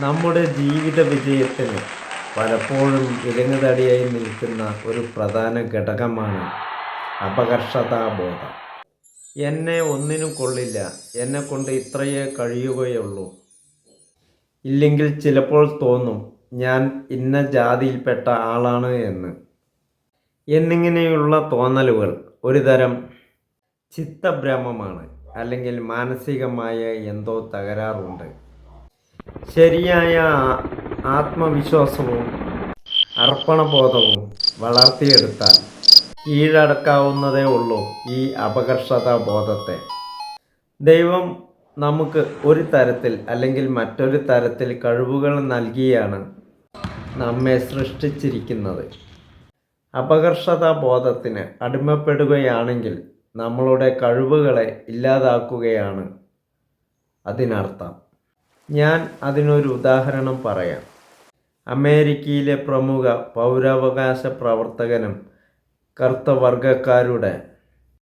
നമ്മുടെ ജീവിത വിജയത്തിന് പലപ്പോഴും വിലങ്ങുതടിയായി നിൽക്കുന്ന ഒരു പ്രധാന ഘടകമാണ് അപകർഷതാബോധം. എന്നെ ഒന്നിനും കൊള്ളില്ല. എന്നെ കൊണ്ട് ഇത്രയേ കഴിയുകയുള്ളൂ. ഇല്ലെങ്കിൽ ചിലപ്പോൾ തോന്നും ഞാൻ ഇന്ന ജാതിയിൽപ്പെട്ട ആളാണ് എന്ന്. എന്നിങ്ങനെയുള്ള തോന്നലുകൾ ഒരുതരം ചിത്തഭ്രമമാണ്. അല്ലെങ്കിൽ മാനസികമായ എന്തോ തകരാറുണ്ട്. ശരിയായ ആത്മവിശ്വാസവും അർപ്പണബോധവും വളർത്തിയെടുത്താൽ കീഴടക്കാവുന്നതേ ഉള്ളൂ ഈ അപകർഷത ബോധത്തെ ദൈവം നമുക്ക് ഒരു തരത്തിൽ അല്ലെങ്കിൽ മറ്റൊരു തരത്തിൽ കഴിവുകൾ നൽകിയാണ് നമ്മെ സൃഷ്ടിച്ചിരിക്കുന്നത്. അപകർഷത ബോധത്തിന് അടിമപ്പെടുകയാണെങ്കിൽ നമ്മളുടെ കഴിവുകളെ ഇല്ലാതാക്കുകയാണ് അതിനർത്ഥം. ഞാൻ അതിനൊരു ഉദാഹരണം പറയാം. അമേരിക്കയിലെ പ്രമുഖ പൗരാവകാശ പ്രവർത്തകനും കറുത്ത